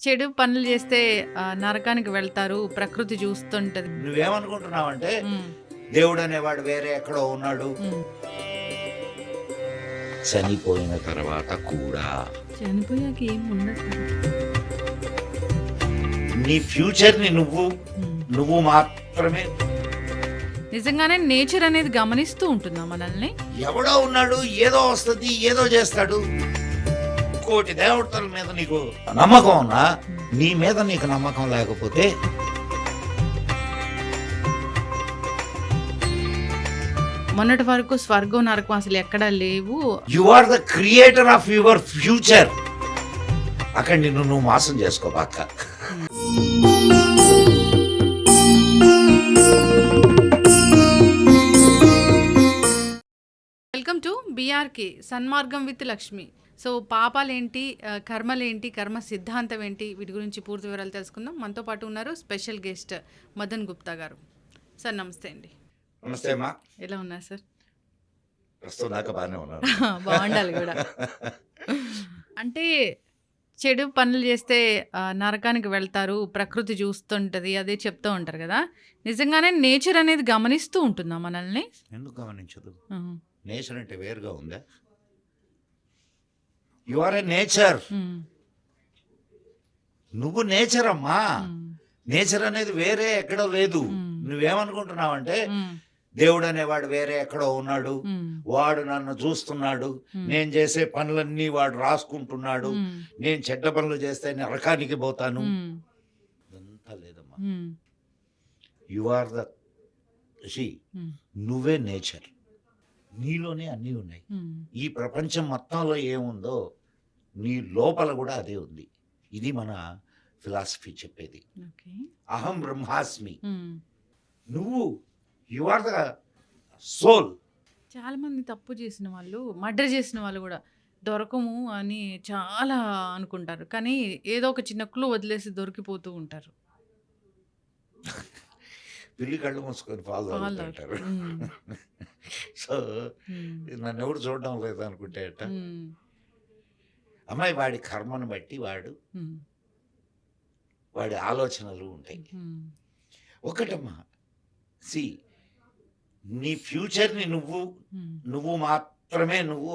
చెడు పనులు చేస్తే నరకానికి వెళ్తారు ప్రకృతి చూస్తుంటది. నువ్వేమనుకుంటున్నావంటే ఉమ్, దేవుడు అనేవాడు వేరే ఎక్కడో ఉన్నాడు. చనిపోయిన తర్వాత కూడా. చనిపోయాక ఏం ఉండదు నీ ఫ్యూచర్ని నువ్వు. నువ్వు మాత్రమే. నిజంగానే నేచర్ అనేది గమనిస్తూ ఉంటుందా మనల్ని. ఎవడో ఉన్నాడు ఏదో వస్తుంది ఏదో చేస్తాడు. కోటి దేవతల మీద నీకు నమ్మకం ఉన్నా నీ మీద నీకు నమ్మకం లేకపోతే మొన్నటి వరకు స్వర్గం నరకం అసలు ఎక్కడా లేవు. You are the creator of your future అక్కడ నిన్ను నువ్వు మోసం చేసుకోబాక. వెల్కమ్ టు బీఆర్కి సన్మార్గం విత్ లక్ష్మి సో పాపాలేంటి కర్మలేంటి కర్మ సిద్ధాంతం ఏంటి వీటి గురించి పూర్తి వివరాలు తెలుసుకుందాం. మనతో పాటు ఉన్నారు స్పెషల్ గెస్ట్ మదన్ గుప్తా గారు. సార్ నమస్తే అండి. నమస్తే అమ్మా. ఎలా ఉన్నారు సార్? ప్రస్తుతం దాకా బాగానే ఉన్నాను బాగుండాలి కూడా. అంటే చెడు పనులు చేస్తే నరకానికి వెళ్తారు ప్రకృతి చూస్తుంటది అదే చెప్తూ ఉంటారు కదా. నిజంగానే నేచర్ అనేది గమనిస్తూ ఉంటుందా మనల్ని? ఎందుకు గమనించదు? నేచర్ అంటే వేరుగా ఉందా? యు ఆర్ ఏ నేచర్ నువ్వు నేచర్ అమ్మా నేచర్ అనేది వేరే ఎక్కడో లేదు. మ్మ్. నువ్వేమనుకుంటున్నావంటే ఉమ్, దేవుడు అనేవాడు వేరే ఎక్కడో ఉన్నాడు. వాడు నన్ను చూస్తున్నాడు. నేను చేసే పనులన్నీ వాడు రాసుకుంటున్నాడు. నేను చెడ్డ పనులు చేస్తే నరకానికి పోతాను. ఇదంతా లేదమ్మా. యు ఆర్ ద నువ్వే నేచర్ నీలోనే అన్నీ ఉన్నాయి. ఈ ప్రపంచం మొత్తంలో ఏముందో నీ లోపల కూడా అదే ఉంది. ఇది మన ఫిలాసఫీ చెప్పేది. అహం బ్రహ్మాస్మి. నువ్వు యు ఆర్ ద సోల్ చాలా మంది తప్పు చేసిన వాళ్ళు మర్డర్ చేసిన వాళ్ళు కూడా దొరకము అని చాలా అనుకుంటారు. కానీ ఏదో ఒక చిన్న క్లూ వదిలేసి దొరికిపోతూ ఉంటారు. పిల్లి కళ్ళు మూసుకొని తాగుతుంటారు ఉమ్, సో నన్ను ఎవరు చూడడం లేదు అనుకుంటే అట్ట. ఉమ్, అమ్మాయి వాడి కర్మను బట్టి వాడు వాడి ఆలోచనలు ఉంటాయి. ఒకటమ్మా సి నీ ఫ్యూచర్ని నువ్వు నువ్వు మాత్రమే నువ్వు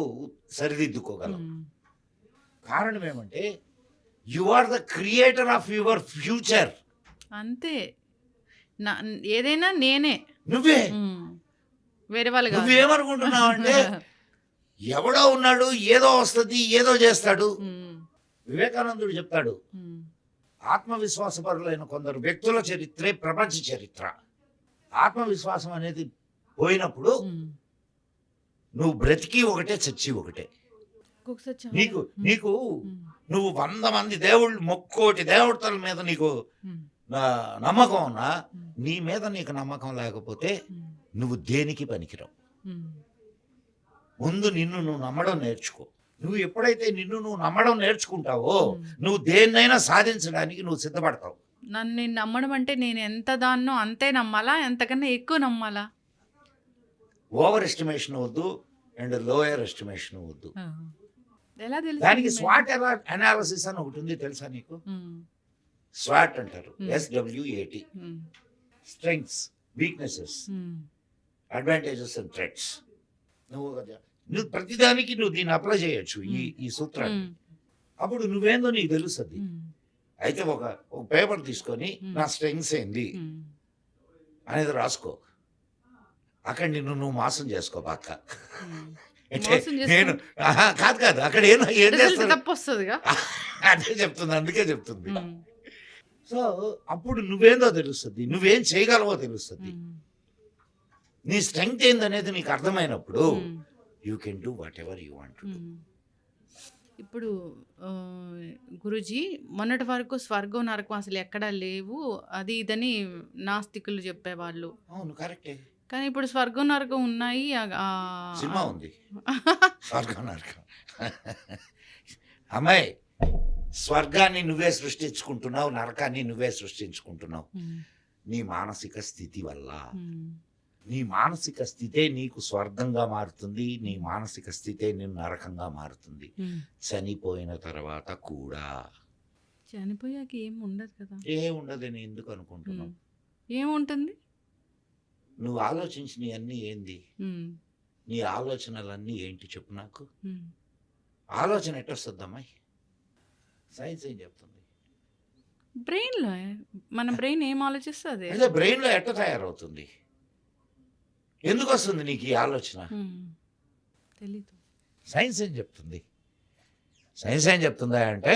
సరిదిద్దుకోగలవు. కారణం ఏమంటే you are the creator of your future. అంతే. నా ఏదైనా నేనే. నువ్వే. వేరే వాళ్ళు కాదు. నువ్వేమనుకుంటున్నావంటే ఎవడో ఉన్నాడు ఏదో వస్తుంది ఏదో చేస్తాడు. వివేకానందుడు చెప్తాడు ఆత్మవిశ్వాసపరులైన కొందరు వ్యక్తుల చరిత్రే ప్రపంచ చరిత్ర. ఆత్మవిశ్వాసం అనేది పోయినప్పుడు. నువ్వు బ్రతికి ఒకటే చచ్చి ఒకటే. నీకు నీకు నువ్వు వంద మంది దేవుళ్ళు మొక్కోటి దేవతల మీద నీకు నమ్మకం ఉన్నా నీ మీద నీకు నమ్మకం లేకపోతే నువ్వు దేనికి పనికిరావు. ముందు నిన్ను నువ్వు నమ్మడం నేర్చుకో. నువ్వు ఎప్పుడైతే నిన్ను నువ్వు నమ్మడం నేర్చుకుంటావో. నువ్వు దేన్నైనా సాధించడానికి నువ్వు సిద్ధపడతావు. నన్ను నేను నమ్మడం అంటే నేను ఎంత దాన్నో అంతే నమ్మాలా? ఎంతకన్నా ఎక్కువ నమ్మాలా? ఓవర్ ఎస్టిమేషన్ వద్దు అండ్ లోయర్ ఎస్టిమేషన్ వద్దు. దానికి స్వాట్ అనాలిసిస్ అని ఒకటి ఉంది తెలుసా నీకు? స్వాట్ అంటారు. S W A T strengths weaknesses advantages and threats నువ్వు ప్రతిదానికి నువ్వు దీన్ని అప్లై చేయొచ్చు ఈ ఈ సూత్రాన్ని. అప్పుడు నువ్వేందో నీకు తెలుస్తుంది. అయితే ఒక ఒక పేపర్ తీసుకొని. నా స్ట్రెంగ్స్ ఏంది అనేది రాసుకో. అక్కడ నిన్ను నువ్వు మోసం చేసుకో బాక్క అంటే నేను కాదు కాదు. అక్కడ ఏం వస్తుందిగా అదే చెప్తుంది అందుకే చెప్తుంది. సో అప్పుడు నువ్వేందో తెలుస్తుంది. నువ్వేం చేయగలవో తెలుస్తుంది. నీ స్ట్రెంగ్త్ ఏందనేది నీకు అర్థమైనప్పుడు you can do whatever you want ఇప్పుడు గురుజీ మొన్నటి వరకు స్వర్గం నరకం అసలు ఎక్కడా లేవు. అది ఇదని నాస్తికులు చెప్పేవాళ్ళు. అవును కరెక్టే. కానీ ఇప్పుడు స్వర్గం నరకం ఉన్నాయి. సినిమా ఉంది. స్వర్గం నరకం. అమ్మాయి స్వర్గాన్ని నువ్వే సృష్టించుకుంటున్నావు నరకాన్ని నువ్వే సృష్టించుకుంటున్నావు. నీ మానసిక స్థితి వల్ల నీ మానసిక స్థితే నీకు స్వర్గంగా మారుతుంది నీ మానసిక స్థితే నేను నరకంగా మారుతుంది. చనిపోయిన తర్వాత కూడా. చనిపోయాక ఏం ఉండదు కదా. ఏ ఉండదని ఎందుకు అనుకుంటున్నావు. ఏముంటుంది నువ్వు ఆలోచించిన అన్నీ ఏంది నీ ఆలోచనలన్నీ ఏంటి చెప్పు నాకు. ఆలోచన ఎట్టొస్తుందమ్మాయి సైన్స్ ఏం చెప్తుంది? బ్రెయిన్లో మన బ్రెయిన్ ఏం ఆలోచిస్తుంది? అయితే బ్రెయిన్లో ఎట్ట తయారవుతుంది? ఎందుకు వస్తుంది నీకు ఈ ఆలోచన? తెలీదు. సైన్స్ ఏం చెప్తుంది? సైన్స్ ఏం చెప్తుందా అంటే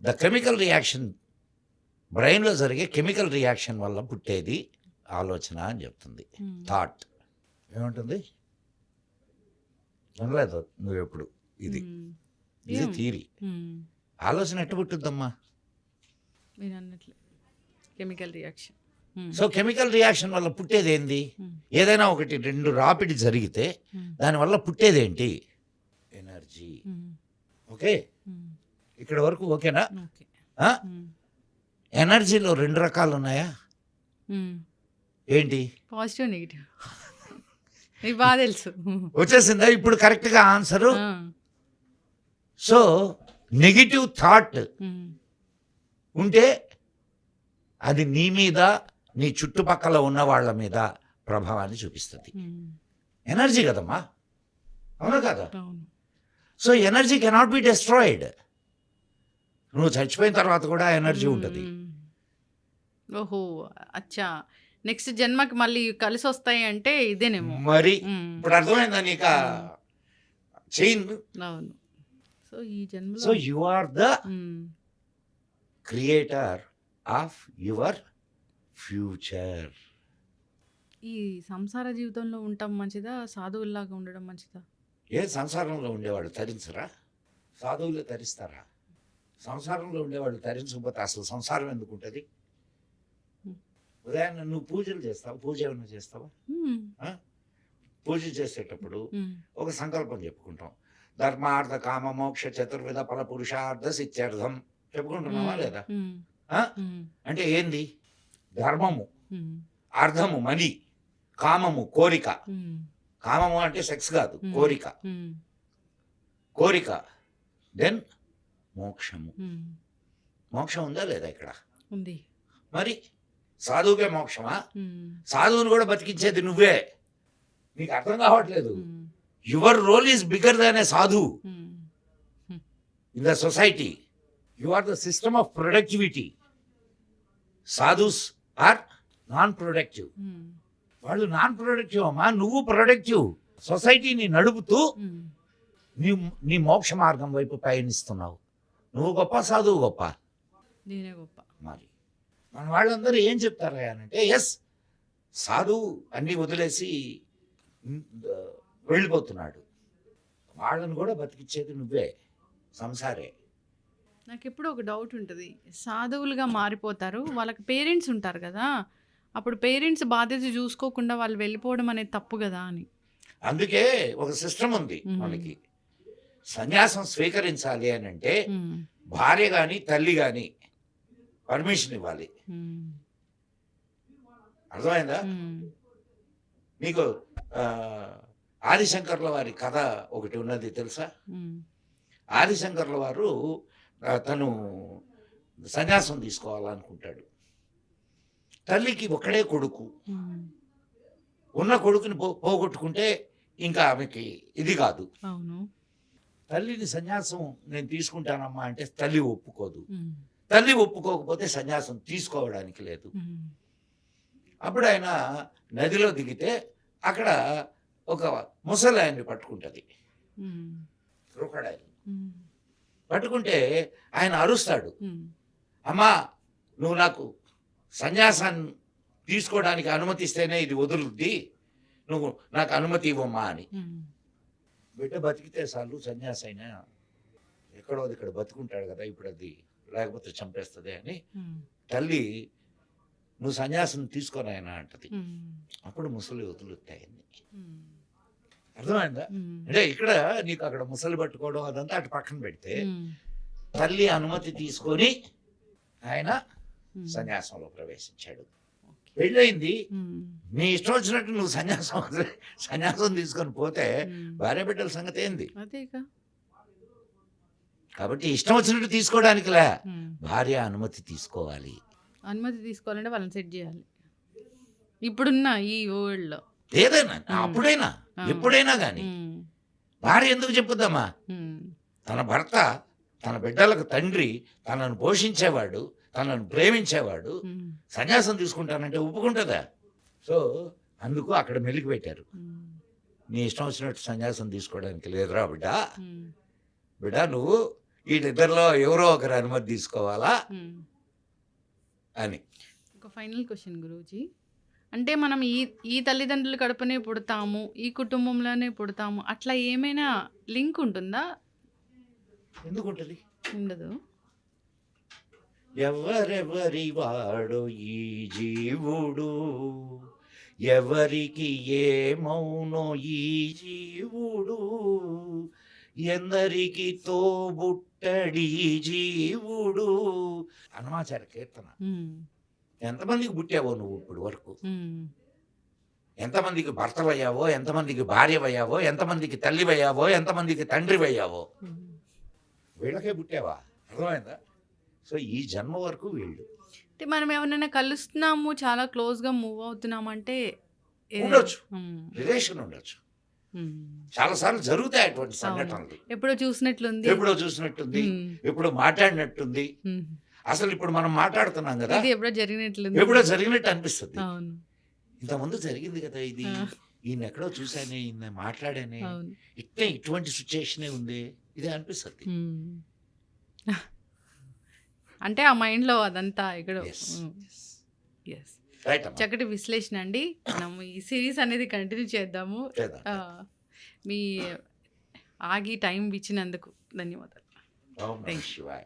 ద కెమికల్ రియాక్షన్ బ్రెయిన్లో జరిగే కెమికల్ రియాక్షన్ వల్ల పుట్టేది ఆలోచన అని చెప్తుంది. థాట్ ఏముంటుంది? వినలేదు నువ్వు ఎప్పుడు ఇది. ఇది? థీరీ. ఆలోచన ఎట్టు పుట్టుద్దమ్మా? Chemical reaction so chemical reaction వల్ల పుట్టేది ఏంది ఉమ్, ఏదైనా ఒకటి రెండు రాపిడి జరిగితే ఉమ్, దానివల్ల పుట్టేది ఏంటి ఎనర్జీ ఓకే ఉమ్. ఇక్కడ వరకు ఓకేనా? ఎనర్జీలో రెండు రకాలు ఉన్నాయా. ఏంటి? పాజిటివ్ నెగిటివ్ మీకు బాగా తెలుసు. వచ్చేసిందా? ఇప్పుడు కరెక్ట్గా ఆన్సరు? సో నెగిటివ్ థాట్ ఉంటే అది నీ మీద నీ చుట్టుపక్కల ఉన్న వాళ్ళ మీద ప్రభావాన్ని చూపిస్తుంది. ఎనర్జీ కదమ్మా. అవునా కదా? So energy cannot be destroyed. నువ్వు చచ్చిపోయిన తర్వాత కూడా ఎనర్జీ ఉంటుంది. ఓహో అచ్చా. నెక్స్ట్ జన్మకి మళ్ళీ కలిసి వస్తాయి అంటే ఇదేనేమో. మరి ఇప్పుడు అర్థమైందా నీకు? చైన్ అవును. సో ఈ జన్మలో so you are the creator of your future. ఈ సంసార జీవితంలో ఉండటం మంచిదా? సాధువుల్లాగా ఉండడం మంచిదా? ఏ సంసారంలో ఉండేవాళ్ళు తరించరా? సాధువులు తరిస్తారా? సంసారంలో ఉండేవాళ్ళు తరించకపోతే అసలు సంసారం ఎందుకు ఉంటుంది? ఉదయాన్నే నువ్వు పూజలు చేస్తావు? పూజ ఏమైనా చేస్తావా? పూజ చేసేటప్పుడు ఒక సంకల్పం చెప్పుకుంటాం. ధర్మార్థ కామ మోక్ష చతుర్విధ ఫల పురుషార్థ సిత్యర్థం. చెప్పుకుంటున్నావా లేదా? అంటే ఏంది? ధర్మము అర్థము మని కామము కోరిక. కామము అంటే సెక్స్ కాదు. కోరిక. కోరిక దెన్ మోక్షము. మోక్షం ఉందా లేదా ఇక్కడ? ఉంది. మరి సాధువుకే మోక్షమా? సాధువుని కూడా బతికించేది నువ్వే. నీకు అర్థం కావట్లేదు. Your role is bigger than a sadhu in the society you are the system of productivity sadhus are non productive um, వాళ్ళు నాన్ ప్రొడక్టివ్ అమ్మా నువ్వు ప్రొడక్టివ్ సొసైటీని నడుపుతూ ఉమ్. నీ నీ మోక్ష మార్గం వైపు పయనిస్తున్నావు. నువ్వు గొప్ప సాధువు గొప్ప? నేనే గొప్ప. మరి మన వాళ్ళందరూ ఏం చెప్తారా అంటే ఎస్ సాధువు అన్నీ వదిలేసి వెళ్ళిపోతున్నాడు. వాళ్ళని కూడా బతికిచ్చేది నువ్వే సంసారే. నాకు ఎప్పుడు ఒక డౌట్ ఉంటుంది. సాధువులుగా మారిపోతారు. వాళ్ళకి పేరెంట్స్ ఉంటారు కదా. అప్పుడు పేరెంట్స్ బాధ్యత చూసుకోకుండా వాళ్ళు వెళ్ళిపోవడం అనేది తప్పు కదా అని. అందుకే ఒక సిస్టమ్ ఉంది. మనకి. సన్యాసం స్వీకరించాలి అని అంటే భార్య కానీ తల్లి కానీ పర్మిషన్ ఇవ్వాలి. అర్థమైందా? ఆ, ఆదిశంకర్ల వారి కథ ఒకటి ఉన్నది తెలుసా? ఆదిశంకర్ల వారు తను సన్యాసం తీసుకోవాలనుకుంటాడు. తల్లికి ఒక్కడే కొడుకు. ఉన్న కొడుకుని పో పోగొట్టుకుంటే ఇంకా ఆమెకి ఇది కాదు. అవును. తల్లిని సన్యాసం నేను తీసుకుంటానమ్మా అంటే తల్లి ఒప్పుకోదు. తల్లి ఒప్పుకోకపోతే సన్యాసం తీసుకోవడానికి లేదు. అప్పుడు ఆయన నదిలో దిగితే అక్కడ ఒక ముసలి ఆయన్ని పట్టుకుంటుంది ఉమ్, పట్టుకుంటే ఆయన అరుస్తాడు. అమ్మా నువ్వు నాకు సన్యాసాన్ని తీసుకోవడానికి అనుమతిస్తేనే ఇది వదులుద్ది. నువ్వు నాకు అనుమతి ఇవ్వమ్మా అని. బిడ్డ బతికితే చాలు సన్యాసి అయినా ఎక్కడో ఇక్కడ బతుకుంటాడు కదా ఇప్పుడు అది లేకపోతే చంపేస్తుంది అని. తల్లి నువ్వు సన్యాసం తీసుకొని అంటది. అప్పుడు ముసలి వదులుతాయని ఉమ్, అర్థమైందా అంటే ఇక్కడ నీకు అక్కడ ముసలి పట్టుకోవడం అదంతా అటు పక్కన పెడితే తల్లి అనుమతి తీసుకొని ఆయన. సన్యాసంలో ప్రవేశించాడు. పెళ్ళయింది నీ ఇష్టం వచ్చినట్టు నువ్వు సన్యాసం సన్యాసం తీసుకొని పోతే. భార్య బిడ్డల సంగతి ఏంది కాబట్టి ఇష్టం వచ్చినట్టు తీసుకోవడానికిలే. భార్య అనుమతి తీసుకోవాలి అనుమతి తీసుకోవాలంటే వాళ్ళని సెట్ చేయాలి ఇప్పుడున్న ఈ వరల్డ్లో ఏదైనా. అప్పుడైనా. ఎప్పుడైనా కానీ భార్య ఎందుకు చెప్పుద్దామా? తన భర్త తన బిడ్డలకు తండ్రి తనను పోషించేవాడు తనను ప్రేమించేవాడు సన్యాసం తీసుకుంటానంటే ఒప్పుకుంటుందా? సో అందుకు అక్కడ మెలికి పెట్టారు. నీ ఇష్టం వచ్చినట్టు సన్యాసం తీసుకోవడానికి లేదురా బిడ్డ. బిడ్డ నువ్వు వీళ్ళిద్దరిలో ఎవరో ఒకరు అనుమతి తీసుకోవాలా? అని. ఒక ఫైనల్ క్వశ్చన్ గురూజీ. అంటే మనం ఈ ఈ తల్లిదండ్రుల కడుపునే పుడతాము ఈ కుటుంబంలోనే పుడతాము అట్లా ఏమైనా లింక్ ఉంటుందా? ఎందుకుంటది? ఉండదు. ఎవరెవరి వాడు ఈ జీవుడు? ఎవరికి ఏమౌనో ఈ జీవుడు? ఎందరికి తోబుట్టడి జీవుడు? హనుమాచార్య కీర్తన. ఎంతమందికి పుట్టావో నువ్వు ఇప్పుడు వరకు? ఎంతమందికి భర్తవయ్యావో ఎంతమందికి భార్యవయ్యావో ఎంతమందికి తల్లివయ్యావో ఎంతమందికి తండ్రివయ్యావో. వీళ్ళకే పుట్టావా? అర్థమైందా? సో ఈ జన్మ వరకు వీళ్ళు. అంటే మనం ఎవరైనా కలుస్తున్నాము చాలా క్లోజ్గా మూవ్ అవుతున్నాము అంటే ఏ- ఉండొచ్చు. రిలేషన్ ఉండొచ్చు. ఉమ్. చాలా సార్లు జరుగుతాయి అటువంటి సంఘటనలు. ఎప్పుడో చూసినట్లుంది. ఎప్పుడో చూసినట్టుంది. ఎప్పుడో మాట్లాడినట్టుంది. అసలు ఇప్పుడు మనం మాట్లాడుతున్నాం కదా ఎప్పుడో జరిగినట్లుంది. ఎప్పుడో జరిగినట్టు అనిపిస్తుంది. ఇంతకుముందు జరిగింది కదా ఇది. ఈయన ఎక్కడో చూశానే ఈయన మాట్లాడానే. ఇట్టే ఇటువంటి సిచ్యుయేషనే ఉంది ఇది అనిపిస్తుంది. అంటే ఆ మైండ్లో అదంతా ఇక్కడ. ఎస్ చక్కటి విశ్లేషణ అండి. మనం ఈ సిరీస్ అనేది కంటిన్యూ చేద్దాము. మీ ఆగి టైం ఇచ్చినందుకు ధన్యవాదాలు. you. శివాయ.